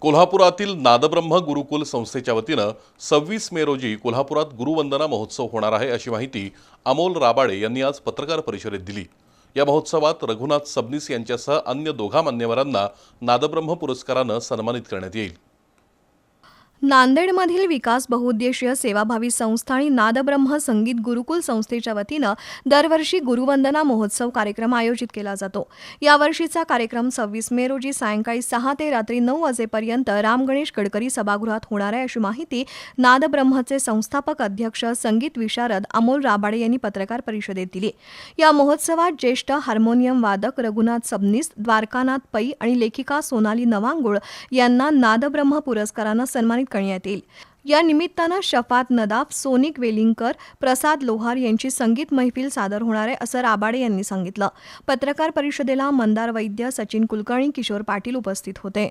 कोल्हापुरातील नादब्रह्म गुरुकुल संस्थेच्या वतीनं सव्वीस मे रोजी कोल्हापुरात गुरुवंदना महोत्सव होणार आहे अशी माहिती अमोल राबाडे यांनी आज पत्रकार परिषदेत दिली. या महोत्सवात रघुनाथ सबनीस यांच्यासह अन्य दोघा मान्यवरांना नादब्रह्म पुरस्कारानं सन्मानित करण्यात येईल. नांदेडमधील विकास बहुउद्देशीय सेवाभावी संस्था आणि नादब्रह्म संगीत गुरुकुल संस्थेच्या वतीनं दरवर्षी गुरुवंदना महोत्सव कार्यक्रम आयोजित केला जातो. यावर्षीचा कार्यक्रम सव्वीस मे रोजी सायंकाळी सहा ते रात्री नऊ वाजेपर्यंत राम गणेश गडकरी सभागृहात होणार आहे अशी माहिती नादब्रह्मचे संस्थापक अध्यक्ष संगीत विशारद अमोल राबाडे यांनी पत्रकार परिषदेत दिली. या महोत्सवात ज्येष्ठ हार्मोनियम वादक रघुनाथ सबनीस द्वारकानाथ पै आणि लेखिका सोनाली नवांगुळ यांना नादब्रह्म पुरस्कारानं सन्मानित करण्यात येईल. या निमित्तानं शफात नदाफ सोनिक वेलिंगकर प्रसाद लोहार यांची संगीत मैफिल सादर होणार आहे असं राबाडे यांनी सांगितलं. पत्रकार परिषदेला मंदार वैद्य सचिन कुलकर्णी किशोर पाटील उपस्थित होते.